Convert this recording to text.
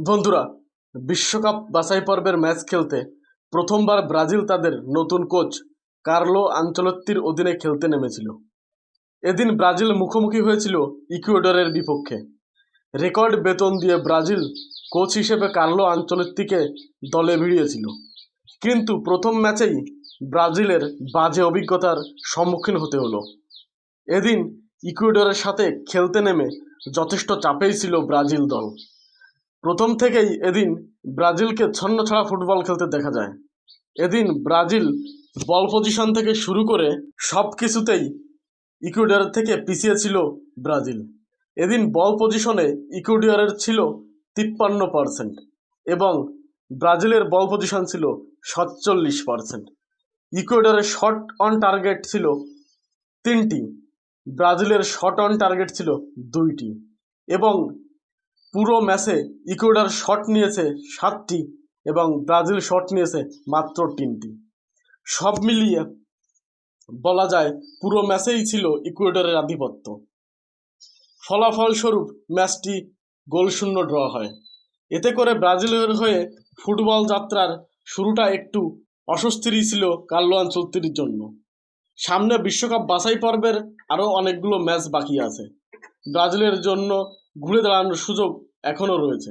বন্ধুরা, বিশ্বকাপ বাছাই পর্বের ম্যাচ খেলতে প্রথমবার ব্রাজিল তাদের নতুন কোচ কার্লো আঞ্চলত্তির অধীনে খেলতে নেমেছিল। এদিন ব্রাজিল মুখোমুখি হয়েছিল ইকুয়েডরের বিপক্ষে। রেকর্ড বেতন দিয়ে ব্রাজিল কোচ হিসেবে কার্লো আঞ্চলত্তিকে দলে ভিড়িয়েছিল। কিন্তু প্রথম ম্যাচেই ব্রাজিলের বাজে অভিজ্ঞতার সম্মুখীন হতে হলো। এদিন ইকুয়েডরের সাথে খেলতে নেমে যথেষ্ট চাপেই ছিল ব্রাজিল দল। প্রথম থেকেই এদিন ব্রাজিলকে ছন্নছাড়া ফুটবল খেলতে দেখা যায়। এদিন ব্রাজিল বল পজিশন থেকে শুরু করে সব কিছুতেই ইকুয়েডর থেকে পিছিয়ে ছিল ব্রাজিল। এদিন বল পজিশনে ইকুয়েডরের ছিল তিপ্পান্ন পার্সেন্ট এবং ব্রাজিলের বল পজিশন ছিল সাতচল্লিশ পার্সেন্ট। ইকুয়েডরের শট অন টার্গেট ছিল তিনটি, ব্রাজিলের শট অন টার্গেট ছিল দুইটি এবং পুরো ম্যাচে ইকুয়েডার শট নিয়েছে সাতটি এবং ব্রাজিল শট নিয়েছে মাত্র তিনটি। সব মিলিয়ে বলা যায় পুরো ম্যাচেই ছিল ইকুয়েডরের আধিপত্য। ফলাফলস্বরূপ ম্যাচটি গোলশূন্য ড্র হয়। এতে করে ব্রাজিলের হয়ে ফুটবল যাত্রার শুরুটা একটু অস্বস্তিরই ছিল কার্লো আনচলত্তির জন্য। সামনে বিশ্বকাপ বাছাই পর্বের আরও অনেকগুলো ম্যাচ বাকি আছে। ব্রাজিলের জন্য ঘুরে দাঁড়ানোর সুযোগ এখনও রয়েছে।